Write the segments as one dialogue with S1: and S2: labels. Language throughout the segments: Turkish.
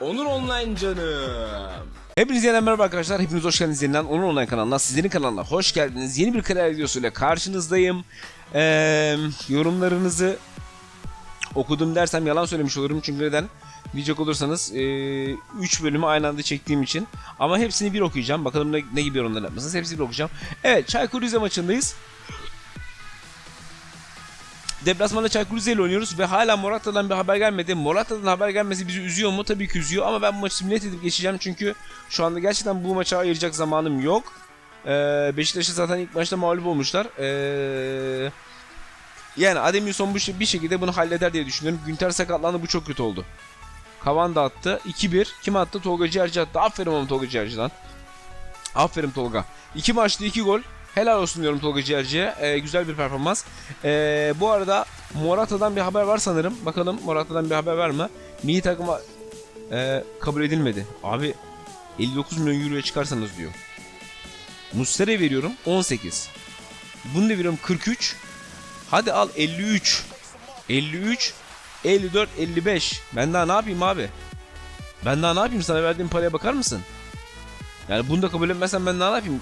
S1: Onur Online canım.
S2: Hepinize yeniden merhaba arkadaşlar. Hepiniz hoş geldiniz yeniden Onur Online kanalına. Sizlerin kanalına hoş geldiniz. Yeni bir kariyer videosuyla karşınızdayım. Ee, yorumlarınızı okudum dersem yalan söylemiş olurum. Çünkü neden? Diyecek olursanız 3 bölümü aynı anda çektiğim için. Ama hepsini bir okuyacağım. Bakalım ne, ne gibi yorumlar yapmışsınız. Hepsini bir okuyacağım. Evet Çaykur Rize maçındayız. Deplasmanda Çaykur Rize ile oynuyoruz ve hala Morata'dan bir haber gelmedi. Morata'dan haber gelmesi bizi üzüyor mu? Tabii ki üzüyor ama ben bu maçı simüle edip geçeceğim çünkü şu anda gerçekten bu maça ayıracak zamanım yok. Ee, Beşiktaş'ı zaten ilk maçta mağlup olmuşlar. Ee, yani Ademilson bu şey- bir şekilde bunu halleder diye düşünüyorum. Günter sakatlandı bu çok kötü oldu. Kavan da attı. 2-1. Kim attı? Tolga Ciğerci attı. Aferin oğlum Tolga Ciğerci'den. Aferin Tolga. İki maçta iki gol. Helal olsun diyorum Tolga Ciğerci'ye. Ee, güzel bir performans. Ee, bu arada Morata'dan bir haber var sanırım. Bakalım Morata'dan bir haber var mı? Milli takıma e, kabul edilmedi. Abi 59 milyon euroya çıkarsanız diyor. Muslera'ya veriyorum 18. Bunu da veriyorum 43. Hadi al 53. 53. 54, 55. Ben daha ne yapayım abi? Ben daha ne yapayım? Sana verdiğim paraya bakar mısın? Yani bunu da kabul etmezsen ben daha ne yapayım?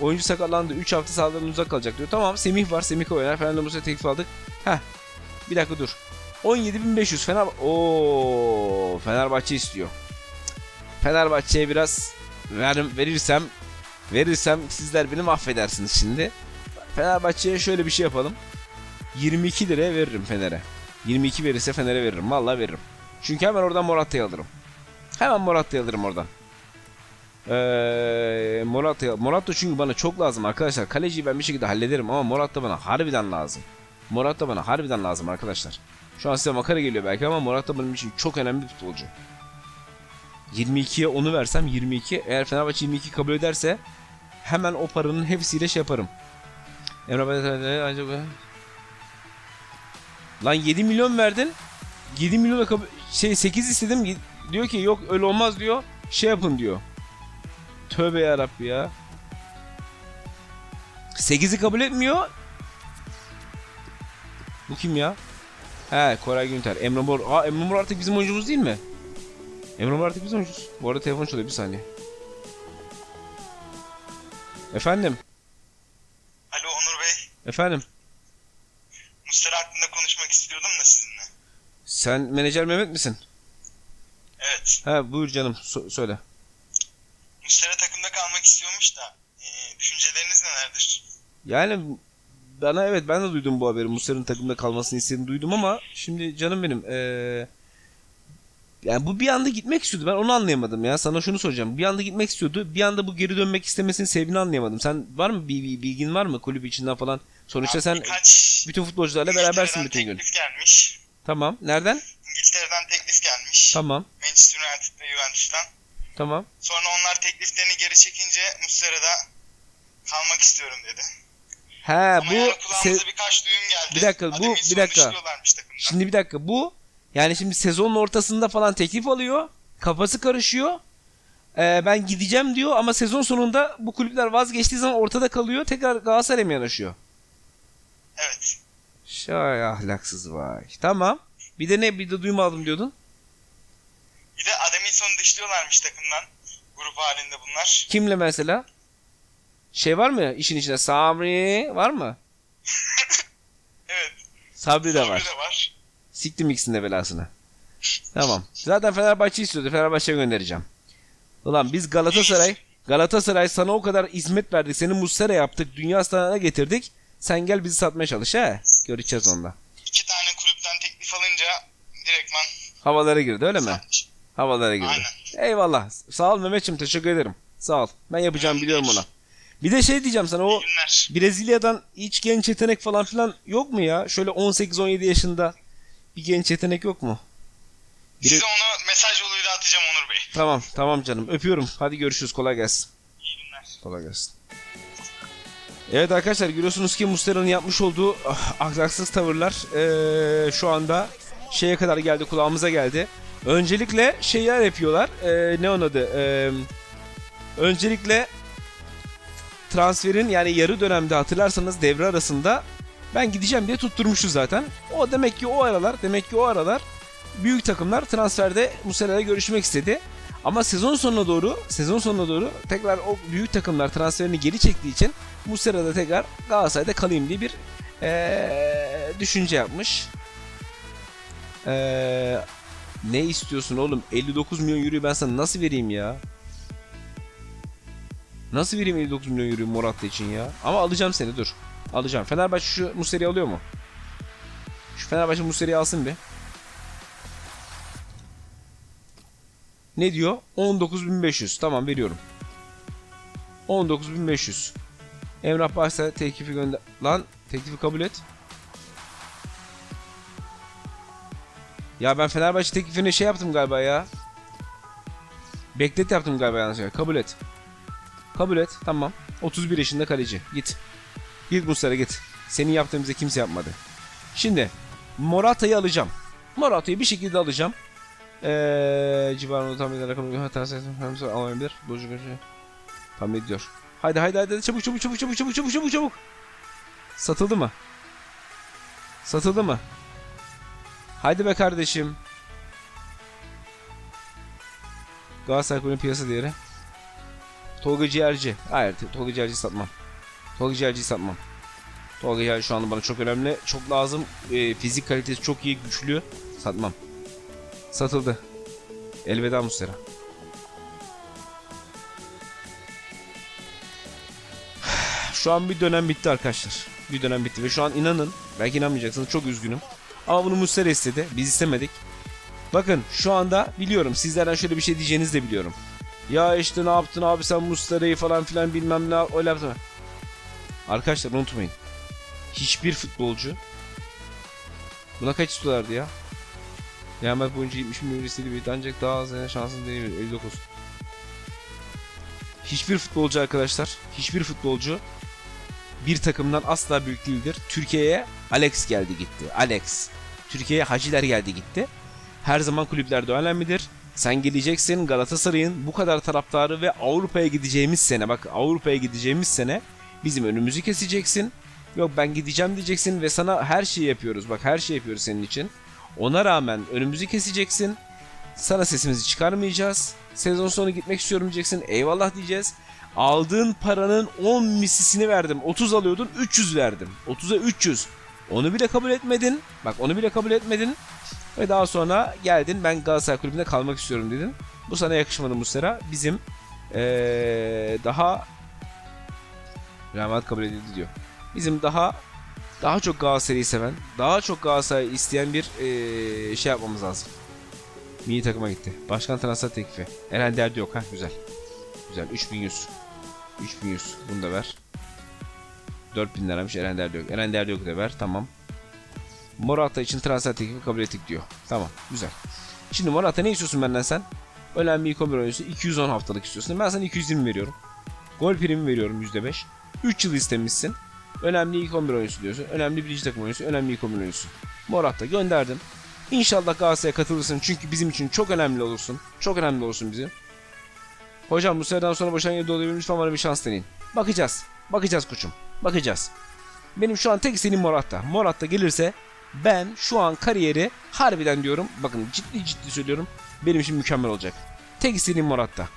S2: Oyuncu sakatlandı. 3 hafta sahalarından uzak kalacak diyor. Tamam Semih var. Semih oynar. Fernando Musa teklif aldık. Heh. Bir dakika dur. 17.500 Fener... Oo, Fenerbahçe istiyor. Fenerbahçe'ye biraz ver, verirsem verirsem sizler beni mahvedersiniz şimdi. Fenerbahçe'ye şöyle bir şey yapalım. 22 liraya veririm Fener'e. 22 verirse Fener'e veririm. Vallahi veririm. Çünkü hemen oradan Morata'yı alırım. Hemen Morata'yı alırım oradan. Ee, Morata, Morata çünkü bana çok lazım arkadaşlar. Kaleciyi ben bir şekilde hallederim ama Morata bana harbiden lazım. Morata bana harbiden lazım arkadaşlar. Şu an size makara geliyor belki ama Morata benim için çok önemli bir futbolcu. 22'ye onu versem 22. Eğer Fenerbahçe 22 kabul ederse hemen o paranın hepsiyle şey yaparım. Emre acaba Lan 7 milyon verdin. 7 milyona şey 8 istedim. Diyor ki yok öyle olmaz diyor. Şey yapın diyor. Tövbe yarabbi ya. 8'i kabul etmiyor. Bu kim ya? He Koray Günter. Emre Mor. Aa Emre Mor artık bizim oyuncumuz değil mi? Emre Mor artık bizim oyuncumuz. Bu arada telefon çalıyor bir saniye. Efendim?
S3: Alo Onur Bey.
S2: Efendim?
S3: Mustera hakkında konuşmak istiyordum da sizinle.
S2: Sen menajer Mehmet misin?
S3: Evet.
S2: He buyur canım so- söyle.
S3: Mustera takımda kalmak istiyormuş da e, düşünceleriniz nelerdir?
S2: Yani bana evet ben de duydum bu haberi. Muslera'nın takımda kalmasını istediğini duydum ama şimdi canım benim eee yani bu bir anda gitmek istiyordu. Ben onu anlayamadım ya. Sana şunu soracağım. Bir anda gitmek istiyordu. Bir anda bu geri dönmek istemesinin sebebini anlayamadım. Sen var mı bir, bir bilgin var mı kulüp içinden falan? Sonuçta
S3: Abi
S2: sen bütün futbolcularla berabersin bütün gün.
S3: gelmiş.
S2: Tamam. Nereden?
S3: İngiltere'den teklif gelmiş.
S2: Tamam.
S3: Manchester United ve Juventus'tan.
S2: Tamam.
S3: Sonra onlar tekliflerini geri çekince Mustera'da kalmak istiyorum dedi.
S2: He
S3: Ama
S2: bu
S3: yani
S2: se-
S3: birkaç duyum geldi.
S2: Bir dakika, bu- bir dakika. Şimdi bir dakika bu yani şimdi sezonun ortasında falan teklif alıyor. Kafası karışıyor. Ee, ben gideceğim diyor ama sezon sonunda bu kulüpler vazgeçtiği zaman ortada kalıyor. Tekrar Galatasaray'a mı yanaşıyor?
S3: Evet.
S2: Şay ahlaksız vay. Tamam. Bir de ne bir de duymadım diyordun.
S3: Bir de Ademilson'u dışlıyorlarmış takımdan. Grup halinde bunlar.
S2: Kimle mesela? Şey var mı işin içinde? Sabri var mı?
S3: Evet.
S2: Sabri de var.
S3: Sabri de var.
S2: Siktim ikisinin de belasını. Tamam. Zaten Fenerbahçe istiyordu. Fenerbahçe'ye göndereceğim. Ulan biz Galatasaray Galatasaray sana o kadar hizmet verdik. Seni Muslera yaptık. Dünya standartına getirdik. Sen gel bizi satmaya çalış he. Göreceğiz onda.
S3: İki tane kulüpten teklif alınca direktman
S2: Havalara girdi öyle mi?
S3: satmış.
S2: Havalara girdi.
S3: Aynen.
S2: Eyvallah. Sağ ol Mehmetçim. Teşekkür ederim. Sağ ol. Ben yapacağım biliyorum ona. Bir de şey diyeceğim sana o. Brezilya'dan hiç genç yetenek falan filan yok mu ya? Şöyle 18-17 yaşında bir genç yetenek yok mu? Biri-
S3: Size onu mesaj yoluyla atacağım Onur Bey.
S2: Tamam tamam canım öpüyorum. Hadi görüşürüz kolay gelsin.
S3: İyi günler.
S2: Kolay gelsin. Evet arkadaşlar görüyorsunuz ki Muslera'nın yapmış olduğu ah, ahlaksız tavırlar eee, şu anda şeye kadar geldi kulağımıza geldi. Öncelikle şeyler yapıyorlar. Eee, ne onun adı? Eee, öncelikle transferin yani yarı dönemde hatırlarsanız devre arasında ben gideceğim diye tutturmuştu zaten. O demek ki o aralar demek ki o aralar büyük takımlar transferde Muslera'yla görüşmek istedi. Ama sezon sonuna doğru, sezon sonuna doğru tekrar o büyük takımlar transferini geri çektiği için Muslera tekrar Galatasaray'da kalayım diye bir eee, düşünce yapmış. Eee, ne istiyorsun oğlum? 59 milyon euroyu ben sana nasıl vereyim ya? Nasıl vereyim 59 milyon euroyu Morata için ya? Ama alacağım seni dur. Alacağım. Fenerbahçe şu Muslera'yı alıyor mu? Şu Fenerbahçe Muslera'yı alsın bir. Ne diyor? 19.500. Tamam veriyorum. 19.500. Emrah Başsa teklifi gönder... Lan teklifi kabul et. Ya ben Fenerbahçe teklifine şey yaptım galiba ya. Beklet yaptım galiba yanlışlıkla. Kabul et. Kabul et. Tamam. 31 yaşında kaleci. Git. Git Muslera git. Senin yaptığın bize kimse yapmadı. Şimdi Morata'yı alacağım. Morata'yı bir şekilde alacağım. Eee civarında tam bir rakam hatası alamayabilir. Bozucu. Tam ediyor. Haydi haydi haydi çabuk çabuk çabuk çabuk çabuk çabuk çabuk çabuk. Satıldı mı? Satıldı mı? Haydi be kardeşim. Galatasaray Kulübü piyasa değeri. Tolga Ciğerci. Hayır Tolga Ciğerci'yi satmam. Tolga Ciğerci'yi satmam. Tolga Ciğerci şu anda bana çok önemli. Çok lazım. Ee, fizik kalitesi çok iyi, güçlü. Satmam. Satıldı. Elveda Muslera. Şu an bir dönem bitti arkadaşlar. Bir dönem bitti ve şu an inanın, belki inanmayacaksınız çok üzgünüm. Ama bunu Muslera istedi. Biz istemedik. Bakın şu anda biliyorum sizlerden şöyle bir şey diyeceğinizi de biliyorum. Ya işte ne yaptın abi sen Muslera'yı falan filan bilmem ne öyle yaptın. Arkadaşlar unutmayın. Hiçbir futbolcu buna kaç istiyorlardı ya? Real Madrid boyunca 70 milyon bir ancak daha az yani şansın değil 59. Hiçbir futbolcu arkadaşlar, hiçbir futbolcu bir takımdan asla büyük değildir. Türkiye'ye Alex geldi gitti. Alex. Türkiye'ye Haciler geldi gitti. Her zaman kulüplerde önemlidir. Sen geleceksin Galatasaray'ın bu kadar taraftarı ve Avrupa'ya gideceğimiz sene bak Avrupa'ya gideceğimiz sene bizim önümüzü keseceksin. Yok ben gideceğim diyeceksin ve sana her şeyi yapıyoruz. Bak her şeyi yapıyoruz senin için. Ona rağmen önümüzü keseceksin. Sana sesimizi çıkarmayacağız. Sezon sonu gitmek istiyorum diyeceksin. Eyvallah diyeceğiz. Aldığın paranın 10 mislisini verdim. 30 alıyordun 300 verdim. 30'a 300. Onu bile kabul etmedin. Bak onu bile kabul etmedin. Ve daha sonra geldin ben Galatasaray Kulübü'nde kalmak istiyorum dedin. Bu sana yakışmadı Muslera. Bizim ee, daha Madrid kabul edildi diyor. Bizim daha daha çok Galatasaray'ı seven, daha çok Galatasaray isteyen bir ee, şey yapmamız lazım. Milli takıma gitti. Başkan transfer teklifi. Eren derdi yok. ha güzel. Güzel. 3100. 3100. Bunu da ver. 4000 liraymış. Eren derdi yok. Eren derdi yok da ver. Tamam. Morata için transfer teklifi kabul ettik diyor. Tamam. Güzel. Şimdi Morata ne istiyorsun benden sen? Önemli bir 11 oyuncusu 210 haftalık istiyorsun. Ben sana 220 veriyorum. Gol primi veriyorum %5. 3 yıl istemişsin. Önemli ilk 11 oyuncusu diyorsun. Önemli birinci takım oyuncusu. Önemli ilk 11 oyuncusu. Morata gönderdim. İnşallah Galatasaray'a katılırsın. Çünkü bizim için çok önemli olursun. Çok önemli olursun bizim. Hocam bu seneden sonra başarıya yerde olabilir. Lütfen bana bir şans deneyin. Bakacağız. Bakacağız koçum. Bakacağız. Benim şu an tek isteğim Morata. Morata gelirse ben şu an kariyeri harbiden diyorum. Bakın ciddi ciddi söylüyorum. Benim için mükemmel olacak. Tek istediğim Morata.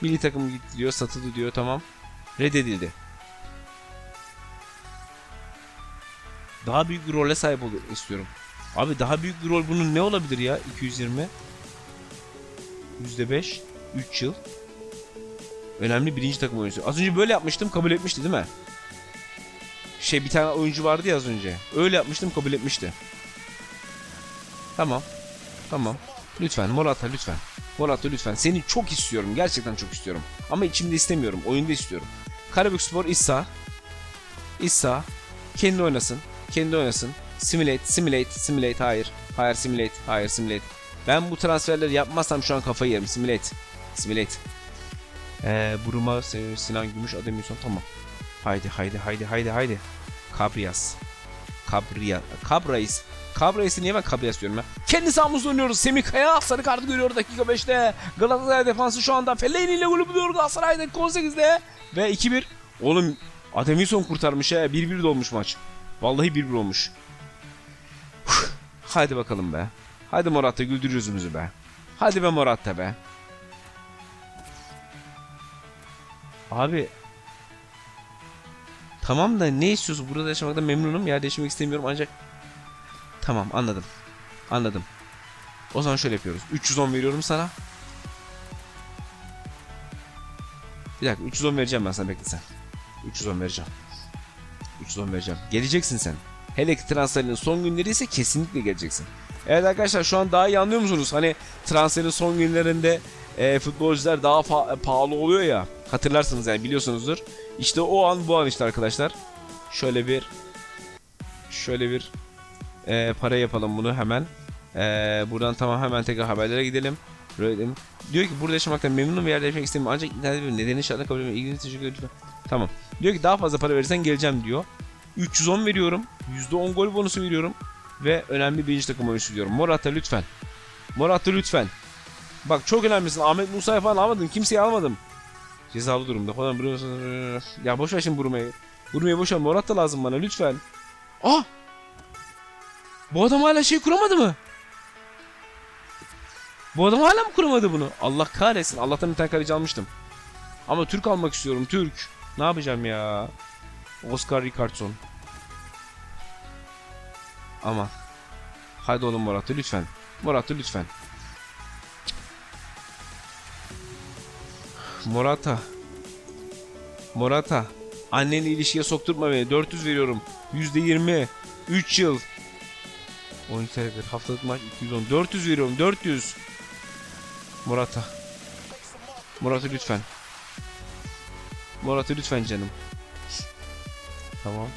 S2: Milli takım gitti diyor. Satıldı diyor. Tamam. Reddedildi. Daha büyük bir role sahip ol istiyorum. Abi daha büyük bir rol bunun ne olabilir ya? 220 %5 3 yıl Önemli birinci takım oyuncusu. Az önce böyle yapmıştım kabul etmişti değil mi? Şey bir tane oyuncu vardı ya az önce. Öyle yapmıştım kabul etmişti. Tamam. Tamam. Lütfen Morata lütfen. Morata lütfen. Seni çok istiyorum. Gerçekten çok istiyorum. Ama içimde istemiyorum. Oyunda istiyorum. Karabükspor İssa. İssa. Kendi oynasın. Kendi oynasın. Simulate, simulate, simulate. Hayır. Hayır simulate. Hayır simulate. Ben bu transferleri yapmazsam şu an kafayı yerim. Simulate. Simulate. Ee, Buruma, Sinan Gümüş, Adem Yusuf. Tamam. Haydi haydi haydi haydi haydi. Cabrias. Cabria. Cabrais. Cabrias'ı niye ben Cabrias diyorum ya? Kendi sahamızda oynuyoruz. Semih Kaya sarı kartı görüyor dakika 5'te. Galatasaray defansı şu anda Fellaini ile golü buluyor Galatasaray'da 18'de. Ve 2-1. Oğlum Ademilson kurtarmış he. 1-1 de olmuş maç. Vallahi 1-1 olmuş. Haydi bakalım be. Hadi Morata güldür yüzümüzü be. Hadi be Morata be. Abi Tamam da ne istiyorsun? Burada yaşamaktan memnunum. Yer değiştirmek istemiyorum ancak Tamam anladım. Anladım. O zaman şöyle yapıyoruz. 310 veriyorum sana. Bir dakika 310 vereceğim ben sana bekle sen. 310 vereceğim. 310 vereceğim. Geleceksin sen. Hele ki transferin son günleri ise kesinlikle geleceksin. Evet arkadaşlar şu an daha iyi anlıyor musunuz? Hani transferin son günlerinde e, futbolcular daha pahalı oluyor ya. Hatırlarsınız yani biliyorsunuzdur. İşte o an bu an işte arkadaşlar. Şöyle bir şöyle bir e, para yapalım bunu hemen. E, buradan tamam hemen tekrar haberlere gidelim. Gidelim. Diyor ki burada yaşamaktan memnunum ve yerde yaşamak istemiyorum. Ancak internet bir nedeni şartla kabul etmiyorum. İlginizi teşekkür ederim. Tamam. Diyor ki daha fazla para verirsen geleceğim diyor. 310 veriyorum. %10 gol bonusu veriyorum. Ve önemli birinci takım oyuncusu diyorum. Morata lütfen. Morata lütfen. Bak çok önemlisin. Ahmet Musa'yı falan almadım. Kimseyi almadım. Cezalı durumda falan. Ya boş ver şimdi Bruno'yu. Bruno'yu boş ver. Morata lazım bana lütfen. Ah! Bu adam hala şey kuramadı mı? Bu adam hala mı kuramadı bunu? Allah kahretsin. Allah'tan bir tane kaleci almıştım. Ama Türk almak istiyorum. Türk. Ne yapacağım ya? Oscar Ricardsson. Ama. Haydi oğlum Morata lütfen. Morata lütfen. Morata. Morata. Anneni ilişkiye sokturma beni. 400 veriyorum. %20. 3 yıl. 12 senedir haftalık maç 210. 400 veriyorum. 400. Morata. Morata lütfen. Morata lütfen canım. Tamam.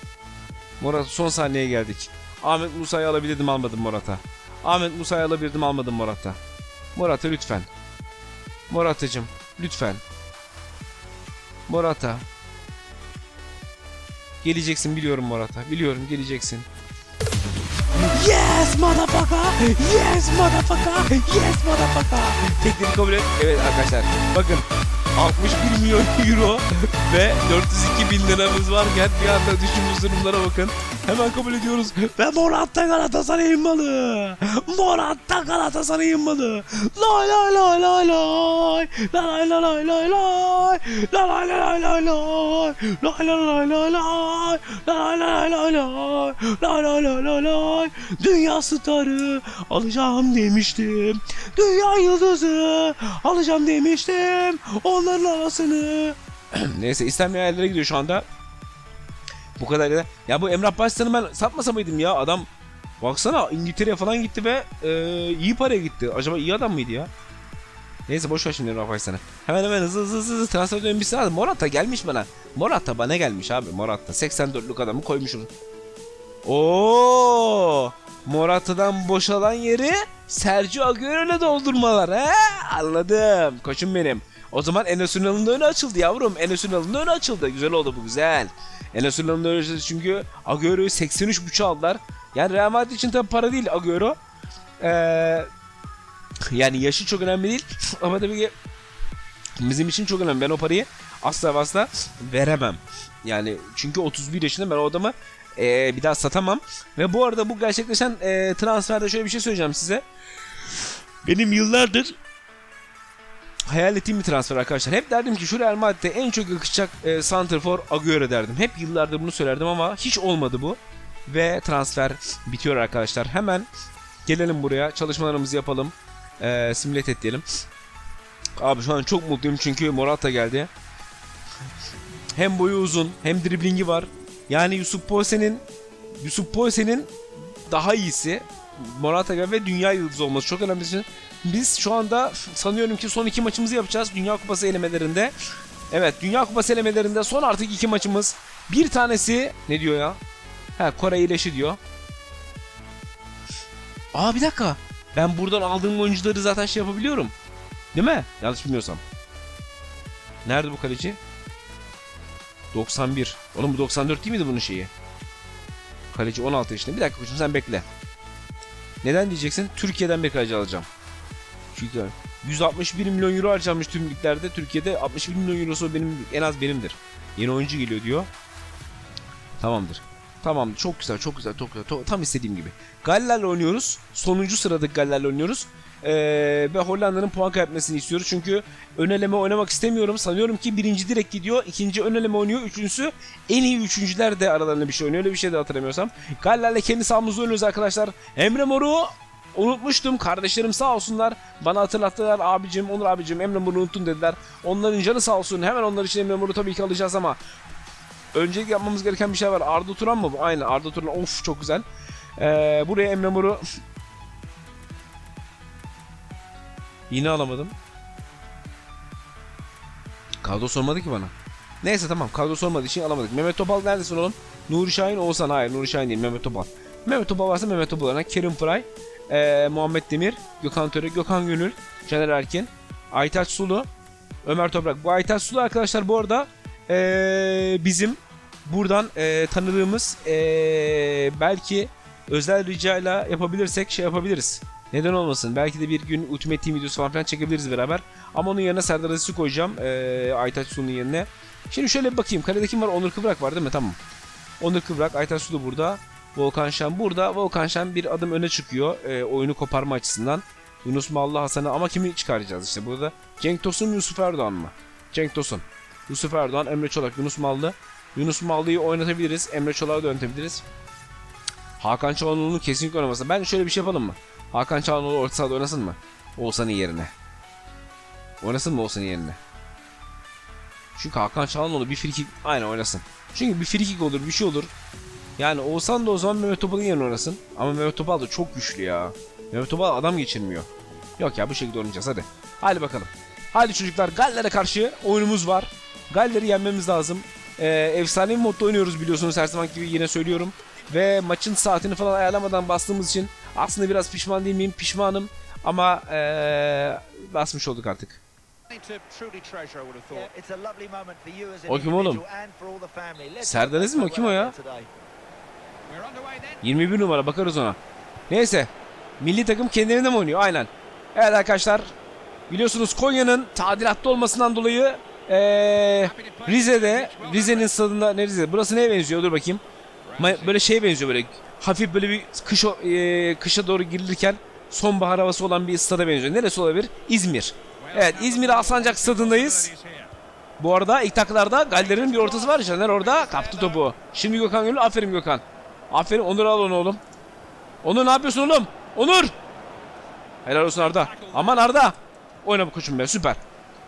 S2: Morata son saniyeye geldik. Ahmet Musa'yı alabilirdim almadım Morata. Ahmet Musa'yı alabilirdim almadım Morata. Morata lütfen. Morata'cım lütfen. Morata. Geleceksin biliyorum Morata. Biliyorum geleceksin. Yes motherfucker! Yes motherfucker! Yes motherfucker! Teklif kabul et. Evet arkadaşlar bakın 61 milyon euro ve 402 bin liramız varken bir anda düştüğümüz durumlara bakın. Hemen kabul ediyoruz. Ve Morata Galatasaray'ın malı. Morata Galatasaray'ın malı. Lay lay lay lay lay. Lay lay lay lay lay. Lay lay lay lay lay. Lay lay lay lay lay. Lay lay lay lay. Lay lay lay lay lay. Dünya starı alacağım demiştim. Dünya yıldızı alacağım demiştim. Onların arasını. Neyse istenmeyen yerlere gidiyor şu anda. Bu kadar ya. Ya bu Emrah Başsan'ı ben satmasa mıydım ya? Adam baksana İngiltere'ye falan gitti ve e, iyi paraya gitti. Acaba iyi adam mıydı ya? Neyse boş ver şimdi Emrah Başsan'ı. Hemen hemen hızlı hızlı hızlı, transfer dönmesi lazım. Morata gelmiş bana. Morata bana gelmiş abi Morata. 84'lük adamı koymuşum. Oo! Morata'dan boşalan yeri Sergio Agüero'yla doldurmalar he? Anladım. Koçum benim. O zaman Enes Ünal'ın önü açıldı yavrum. Enes Ünal'ın önü açıldı. Güzel oldu bu güzel. Enes Ünal'ın önü açıldı çünkü Agüero'yu 83.5 aldılar. Yani Real Madrid için tabi para değil Agüero. Ee, yani yaşı çok önemli değil. Ama tabii ki bizim için çok önemli. Ben o parayı asla asla veremem. Yani çünkü 31 yaşında ben o adamı ee, bir daha satamam. Ve bu arada bu gerçekleşen ee, transferde şöyle bir şey söyleyeceğim size. Benim yıllardır hayal ettiğim bir transfer arkadaşlar. Hep derdim ki şu Real Madrid'e en çok yakışacak e, Santrfor Agüero derdim. Hep yıllardır bunu söylerdim ama hiç olmadı bu. Ve transfer bitiyor arkadaşlar. Hemen gelelim buraya çalışmalarımızı yapalım. E, simület et diyelim. Abi şu an çok mutluyum çünkü Morata geldi. Hem boyu uzun hem driblingi var. Yani Yusuf Poysen'in Yusuf Poysen'in daha iyisi Morata gel ve dünya yıldızı olması çok önemli için. Biz şu anda sanıyorum ki son iki maçımızı yapacağız Dünya Kupası elemelerinde. Evet Dünya Kupası elemelerinde son artık iki maçımız. Bir tanesi ne diyor ya? Ha Kore iyileşi diyor. Aa bir dakika. Ben buradan aldığım oyuncuları zaten şey yapabiliyorum. Değil mi? Yanlış bilmiyorsam. Nerede bu kaleci? 91. Oğlum bu 94 değil miydi bunun şeyi? Kaleci 16 yaşında. Bir dakika koçum sen bekle. Neden diyeceksin? Türkiye'den bir kaleci alacağım. Çünkü 161 milyon euro harcanmış tüm liglerde. Türkiye'de 61 milyon eurosu benim en az benimdir. Yeni oyuncu geliyor diyor. Tamamdır. Tamam çok güzel çok güzel çok güzel. Tam istediğim gibi. Galler'le oynuyoruz. Sonuncu sıradaki Galler'le oynuyoruz. Ee, ve Hollanda'nın puan kaybetmesini istiyoruz. Çünkü ön eleme oynamak istemiyorum. Sanıyorum ki birinci direkt gidiyor. ikinci ön eleme oynuyor. Üçüncüsü en iyi üçüncüler de aralarında bir şey oynuyor. Öyle bir şey de hatırlamıyorsam. Galler'le kendi sahamızda oynuyoruz arkadaşlar. Emre Mor'u unutmuştum. Kardeşlerim sağ olsunlar. Bana hatırlattılar. Abicim, Onur abicim Emre Mor'u unuttun dediler. Onların canı sağ olsun. Hemen onlar için Emre Mor'u tabii ki alacağız ama öncelikle yapmamız gereken bir şey var. Arda Turan mı bu? Aynen Arda Turan. Of çok güzel. Ee, buraya Emre Mor'u Yine alamadım. Kadro sormadı ki bana. Neyse tamam kadro sormadığı için alamadık. Mehmet Topal neredesin oğlum? Nuri Şahin Oğuzhan. Hayır Nuri Şahin değil Mehmet Topal. Mehmet Topal varsa Mehmet Topal oynar. Kerim Fıray, ee, Muhammed Demir, Gökhan Töre, Gökhan Gönül, Caner Erkin, Aytaç Sulu, Ömer Toprak. Bu Aytaç Sulu arkadaşlar bu arada ee, bizim buradan ee, tanıdığımız ee, belki özel ricayla yapabilirsek şey yapabiliriz. Neden olmasın? Belki de bir gün Ultimate Team videosu falan filan çekebiliriz beraber. Ama onun yerine Serdar Aziz'i koyacağım. Ee, Aytaç Sulu'nun yerine. Şimdi şöyle bir bakayım. Kalede kim var? Onur Kıvrak var değil mi? Tamam. Onur Kıvrak, Aytaç Sulu burada. Volkan Şen burada. Volkan Şen bir adım öne çıkıyor. ee, oyunu koparma açısından. Yunus Mallı Hasan'ı ama kimi çıkaracağız işte burada? Cenk Tosun, Yusuf Erdoğan mı? Cenk Tosun. Yusuf Erdoğan, Emre Çolak, Yunus Mallı. Yunus Mallı'yı oynatabiliriz. Emre Çolak'ı da oynatabiliriz. Hakan Çalhanoğlu'nun kesinlikle oynaması. Ben şöyle bir şey yapalım mı? Hakan Çalhanoğlu orta sahada oynasın mı? Oğuzhan'ın yerine. Oynasın mı Oğuzhan'ın yerine? Çünkü Hakan Çalhanoğlu bir frikik aynen oynasın. Çünkü bir frikik olur bir şey olur. Yani Oğuzhan da o zaman Mehmet Topal'ın yerine oynasın. Ama Mehmet Topal da çok güçlü ya. Mehmet Topal adam geçirmiyor. Yok ya bu şekilde oynayacağız hadi. Hadi bakalım. Hadi çocuklar Galler'e karşı oyunumuz var. Galler'i yenmemiz lazım. Ee, efsane bir modda oynuyoruz biliyorsunuz her zaman gibi yine söylüyorum. Ve maçın saatini falan ayarlamadan bastığımız için aslında biraz pişman değil miyim? Pişmanım. Ama ee, basmış olduk artık. O kim oğlum? Serdar Aziz mi o? Kim o ya? 21 numara bakarız ona. Neyse. Milli takım kendilerinde mi oynuyor? Aynen. Evet arkadaşlar. Biliyorsunuz Konya'nın tadilatta olmasından dolayı ee, Rize'de Rize'nin stadında ne Rize? Burası neye benziyor? Dur bakayım. Böyle şeye benziyor böyle. Hafif böyle bir kış ee, kışa doğru girilirken sonbahar havası olan bir stada benziyor. Neresi olabilir? İzmir. Evet İzmir Alsancak stadındayız. Bu arada ilk taklarda Galler'in bir ortası var. Caner orada kaptı topu. Şimdi Gökhan Gönül. Aferin Gökhan. Aferin Onur al onu oğlum. Onur ne yapıyorsun oğlum? Onur! Helal olsun Arda. Aman Arda. Oyna bu koçum be süper.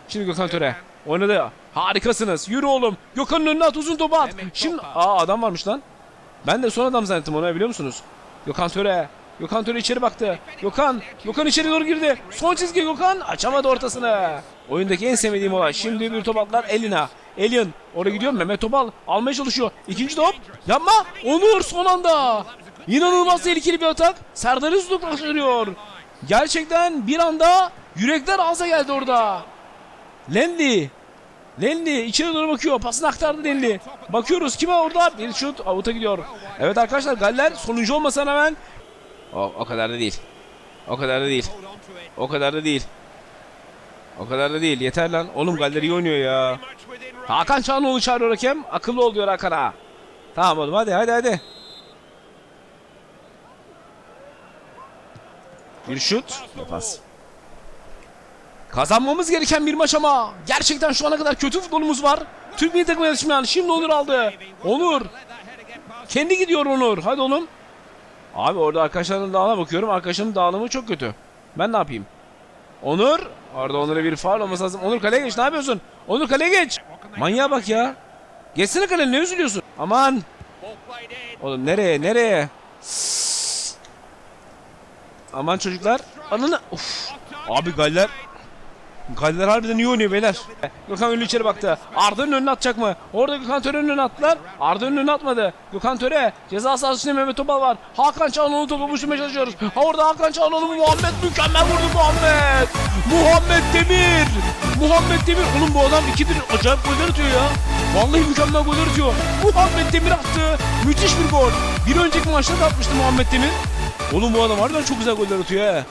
S2: Şimdi Gökhan Töre. Oynadı. Harikasınız. Yürü oğlum. Gökhan'ın önüne at uzun topu at. Şimdi aa adam varmış lan. Ben de son adam zannettim onu biliyor musunuz? Gökhan Töre. Gökhan Töre içeri baktı. Gökhan. Gökhan içeri doğru girdi. Son çizgi Gökhan. Açamadı ortasını. Oyundaki en sevmediğim olay. Şimdi bir top atlar Elina. Elin. Oraya gidiyor Mehmet Topal. Almaya çalışıyor. İkinci top. Yapma. Onur son anda. İnanılmaz tehlikeli bir atak. Serdar uzaklaştırıyor. Gerçekten bir anda yürekler ağza geldi orada. Lendi. Lendi içeri doğru bakıyor. Pasını aktardı Lendi. Bakıyoruz kime orada? Bir şut avuta gidiyor. Evet arkadaşlar Galler sonuncu olmasına rağmen o, o kadar da değil. O kadar da değil. O kadar da değil. O kadar da değil. Yeter lan. Oğlum Galler iyi oynuyor ya. Hakan Çağanoğlu çağırıyor hakem. Akıllı ol diyor Hakan'a. Tamam oğlum hadi hadi hadi. Bir şut. Pas. Kazanmamız gereken bir maç ama gerçekten şu ana kadar kötü futbolumuz var. Türk milli takımı yarışmayan şimdi Onur aldı. Onur. Kendi gidiyor Onur. Hadi oğlum. Abi orada arkadaşlarımın dağına bakıyorum. Arkadaşımın dağılımı çok kötü. Ben ne yapayım? Onur. Orada Onur'a bir faul olması lazım. Onur kaleye geç. Ne yapıyorsun? Onur kaleye geç. Manyağa bak ya. Geçsene kaleye ne üzülüyorsun? Aman. Oğlum nereye nereye? Aman çocuklar. Ananı. Of. Abi Galler. Galler harbiden iyi oynuyor beyler. Gökhan Ünlü içeri baktı. Arda'nın önüne atacak mı? Orada Gökhan Töre'nin önüne attılar. Arda'nın önüne atmadı. Gökhan Töre. Ceza sahasında Mehmet Topal var. Hakan Çalhanoğlu topu buluşturmaya çalışıyoruz. Ha orada Hakan Çalhanoğlu Muhammed mükemmel vurdu Muhammed. Muhammed Demir. Muhammed Demir. Oğlum bu adam ikidir acayip goller atıyor ya. Vallahi mükemmel goller atıyor. Muhammed Demir attı. Müthiş bir gol. Bir önceki maçta da atmıştı Muhammed Demir. Oğlum bu adam harbiden çok güzel goller atıyor he.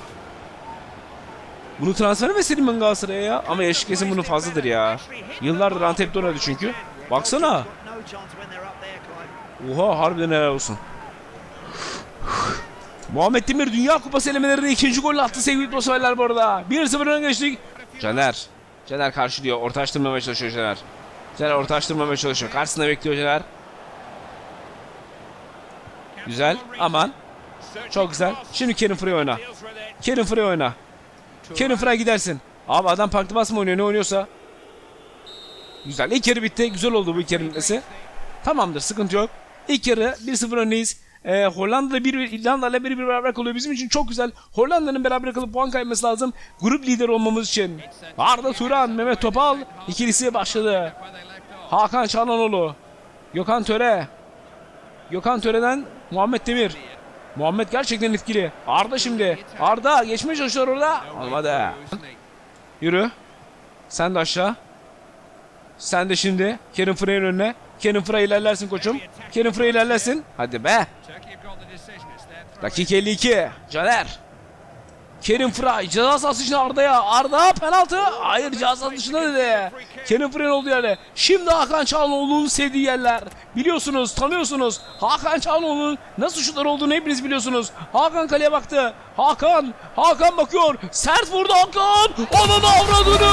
S2: Bunu transfer istedim ben Galatasaray'a ya? Ama yaşı kesin bunun fazladır ya. Yıllardır Antep'te oynadı çünkü. Baksana. Oha harbiden helal olsun. Muhammed Demir Dünya Kupası elemelerinde ikinci golünü attı sevgili dostlarlar bu arada. 1-0 öne geçtik. Caner. Caner karşılıyor. Orta açtırmamaya çalışıyor Caner. Caner orta açtırmamaya çalışıyor. Karşısında bekliyor Caner. Güzel. Aman. Çok güzel. Şimdi Kerim Frey oyna. Kerim Frey oyna. Kerim Frey gidersin. Abi adam parkta basma oynuyor ne oynuyorsa. Güzel. İlk yarı bitti. Güzel oldu bu ilk yarı bitmesi. Tamamdır sıkıntı yok. İlk yarı 1-0 öndeyiz. Ee, Hollanda'da bir İrlanda ile bir beraber kalıyor. Bizim için çok güzel. Hollanda'nın beraber kalıp puan kaybetmesi lazım. Grup lideri olmamız için. Arda Turan, Mehmet Topal ikilisi başladı. Hakan Çalhanoğlu. Gökhan Töre. Gökhan Töre'den Muhammed Demir. Muhammed gerçekten etkili. Arda şimdi. Arda geçmeye çalışıyor orada. Olmadı. Yürü. Sen de aşağı. Sen de şimdi Kerim Frey'in önüne. Kerim Frey ilerlersin koçum. Kerim Frey ilerlersin. Hadi be. Dakika 52. Caner. Kerim Frey ceza sahası içinde Arda'ya. Arda penaltı. Hayır ceza sahası dışında dedi. Kerim Frey'in olduğu yerde. Şimdi Hakan Çalhanoğlu'nun sevdiği yerler. Biliyorsunuz, tanıyorsunuz. Hakan Çalhanoğlu'nun nasıl şutlar olduğunu hepiniz biliyorsunuz. Hakan kaleye baktı. Hakan, Hakan bakıyor. Sert vurdu Hakan. Onun avradını.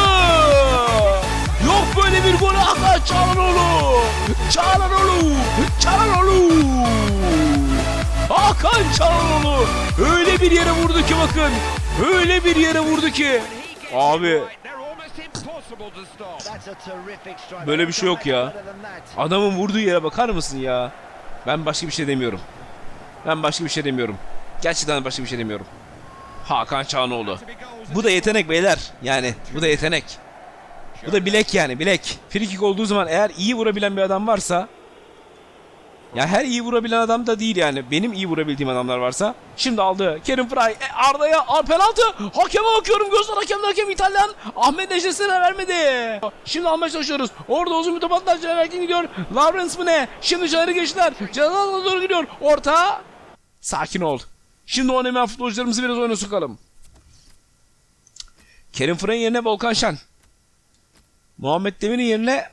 S2: Yok böyle bir gol Hakan Çalhanoğlu. Çalhanoğlu. Çalhanoğlu. Çalhanoğlu öyle bir yere vurdu ki bakın. Öyle bir yere vurdu ki. Abi
S4: Böyle bir şey yok ya.
S2: adamın vurduğu yere bakar mısın ya? Ben başka bir şey demiyorum. Ben başka bir şey demiyorum. Gerçekten başka bir şey demiyorum. Hakan Çalhanoğlu. Bu da yetenek beyler. Yani bu da yetenek. Bu da bilek yani bilek. Frikik olduğu zaman eğer iyi vurabilen bir adam varsa ya her iyi vurabilen adam da değil yani. Benim iyi vurabildiğim adamlar varsa. Şimdi aldı. Kerim Fry. E, Arda'ya ar penaltı. Hakeme bakıyorum. Gözler hakemde hakem İtalyan. Ahmet Necdet'ine vermedi. Şimdi almaya çalışıyoruz. Orada uzun bir top atlar. Caner Erkin gidiyor. Lawrence mı ne? Şimdi Caner'i geçtiler. Caner'e doğru gidiyor. Orta. Sakin ol. Şimdi oynamayan futbolcularımızı biraz oyuna sokalım. Kerim Frey'in yerine Volkan Şen. Muhammed Demir'in yerine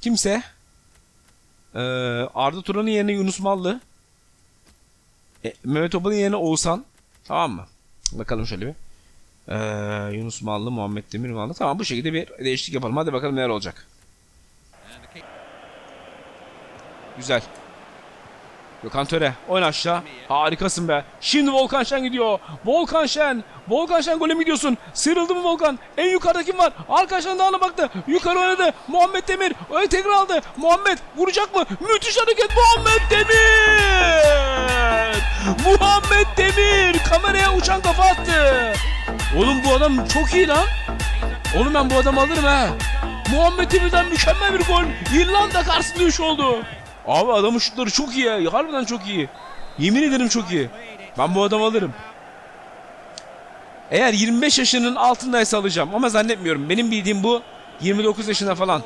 S2: kimse. Ee, Arda Turan'ın yerine Yunus Mallı. E, Mehmet Topal'ın yerine Oğuzhan. Tamam mı? Bakalım şöyle bir. Ee, Yunus Mallı, Muhammed Demir Mallı. Tamam bu şekilde bir değişiklik yapalım. Hadi bakalım neler olacak. Güzel. Gökhan Töre. Oyna aşağı. Harikasın be. Şimdi Volkan Şen gidiyor. Volkan Şen. Volkan Şen gole mi gidiyorsun? Sıyrıldı mı Volkan? En yukarıda kim var? Arkadaşlar dağına baktı. Yukarı oynadı. Muhammed Demir. Öyle tekrar aldı. Muhammed vuracak mı? Müthiş hareket. Muhammed Demir. Muhammed Demir. Kameraya uçan kafa attı. Oğlum bu adam çok iyi lan. Oğlum ben bu adamı alırım ha. Muhammed Demir'den mükemmel bir gol. İrlanda karşısında 3 oldu. Abi adamın şutları çok iyi ya. Harbiden çok iyi. Yemin ederim çok iyi. Ben bu adamı alırım. Eğer 25 yaşının altındaysa alacağım ama zannetmiyorum. Benim bildiğim bu 29 yaşında falan.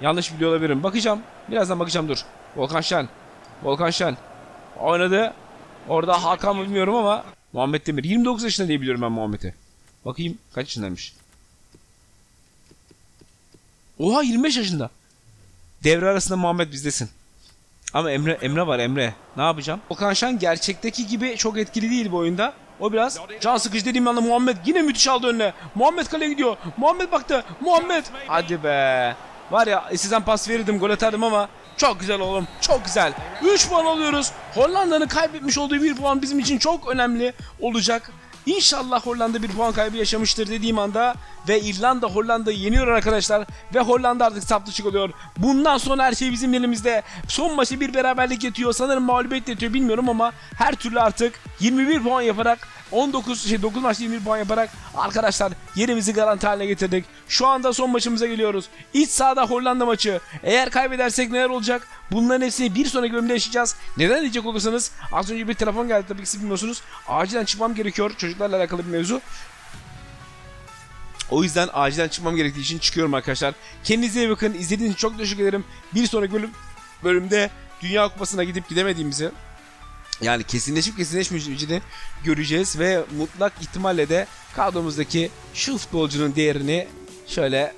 S2: Yanlış biliyor olabilirim. Bakacağım. Birazdan bakacağım dur. Volkan Şen. Volkan Şen. Oynadı. Orada Hakan mı bilmiyorum ama Muhammed Demir. 29 yaşında diye biliyorum ben Muhammed'i. Bakayım kaç yaşındaymış. Oha 25 yaşında. Devre arasında Muhammed bizdesin. Ama Emre Emre var Emre. Ne yapacağım? Okan Şen gerçekteki gibi çok etkili değil bu oyunda. O biraz can sıkıcı dediğim anda Muhammed yine müthiş aldı önüne. Muhammed kaleye gidiyor. Muhammed baktı. Muhammed. Hadi be. Var ya sizden pas verirdim gol atardım ama çok güzel oğlum. Çok güzel. 3 puan alıyoruz. Hollanda'nın kaybetmiş olduğu bir puan bizim için çok önemli olacak. İnşallah Hollanda bir puan kaybı yaşamıştır dediğim anda ve İrlanda Hollanda'yı yeniyor arkadaşlar ve Hollanda artık saplı çıkılıyor. Bundan sonra her şey bizim elimizde. Son maçı bir beraberlik yetiyor. Sanırım mağlubiyet yetiyor bilmiyorum ama her türlü artık 21 puan yaparak 19 şey 9 maçta 21 puan yaparak arkadaşlar yerimizi garanti haline getirdik. Şu anda son maçımıza geliyoruz. İç sahada Hollanda maçı. Eğer kaybedersek neler olacak? Bunların hepsini bir sonraki bölümde yaşayacağız. Neden diyecek olursanız az önce bir telefon geldi tabii ki bilmiyorsunuz. Acilen çıkmam gerekiyor. Çocuklarla alakalı bir mevzu. O yüzden acilen çıkmam gerektiği için çıkıyorum arkadaşlar. Kendinize iyi bakın. İzlediğiniz için çok teşekkür ederim. Bir sonraki bölüm, bölümde Dünya Kupası'na gidip gidemediğimizi yani kesinleşip kesinleşmeyeceğini göreceğiz ve mutlak ihtimalle de kadromuzdaki şu futbolcunun değerini şöyle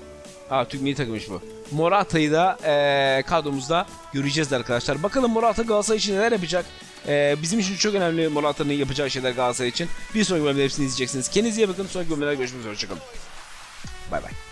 S2: Aa Türk milli takımmış bu. Morata'yı da eee kadromuzda göreceğiz arkadaşlar. Bakalım Morata Galatasaray için neler yapacak? Eee, bizim için çok önemli Morata'nın yapacağı şeyler Galatasaray için. Bir sonraki bölümde hepsini izleyeceksiniz. Kendinize iyi bakın. Sonraki bölümlerde görüşmek üzere. Hoşçakalın. Bay bay.